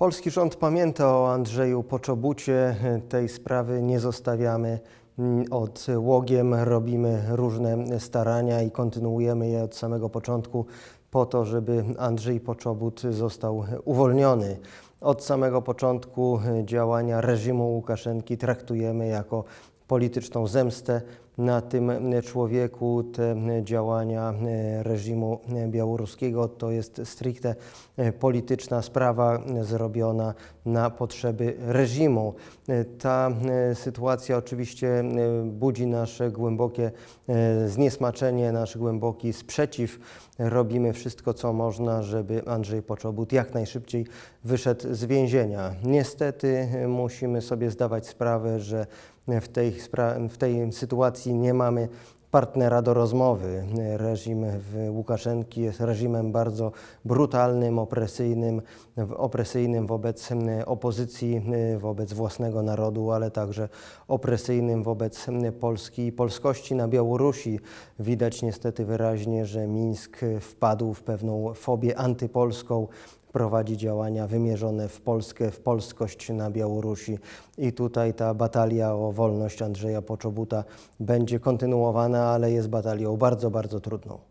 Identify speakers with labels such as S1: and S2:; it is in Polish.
S1: Polski rząd pamięta o Andrzeju Poczobucie. Tej sprawy nie zostawiamy mm, odłogiem. Robimy różne starania i kontynuujemy je od samego początku po to, żeby Andrzej Poczobut został uwolniony. Od samego początku działania reżimu Łukaszenki traktujemy jako polityczną zemstę na tym człowieku. Te działania reżimu białoruskiego to jest stricte polityczna sprawa zrobiona na potrzeby reżimu. Ta sytuacja oczywiście budzi nasze głębokie zniesmaczenie, nasz głęboki sprzeciw. Robimy wszystko, co można, żeby Andrzej Poczobut jak najszybciej wyszedł z więzienia. Niestety musimy sobie zdawać sprawę, że w tej, w tej sytuacji nie mamy partnera do rozmowy. Reżim Łukaszenki jest reżimem bardzo brutalnym, opresyjnym, opresyjnym wobec opozycji, wobec własnego narodu, ale także opresyjnym wobec Polski i polskości na Białorusi. Widać niestety wyraźnie, że Mińsk wpadł w pewną fobię antypolską prowadzi działania wymierzone w Polskę, w polskość na Białorusi. I tutaj ta batalia o wolność Andrzeja Poczobuta będzie kontynuowana, ale jest batalią bardzo, bardzo trudną.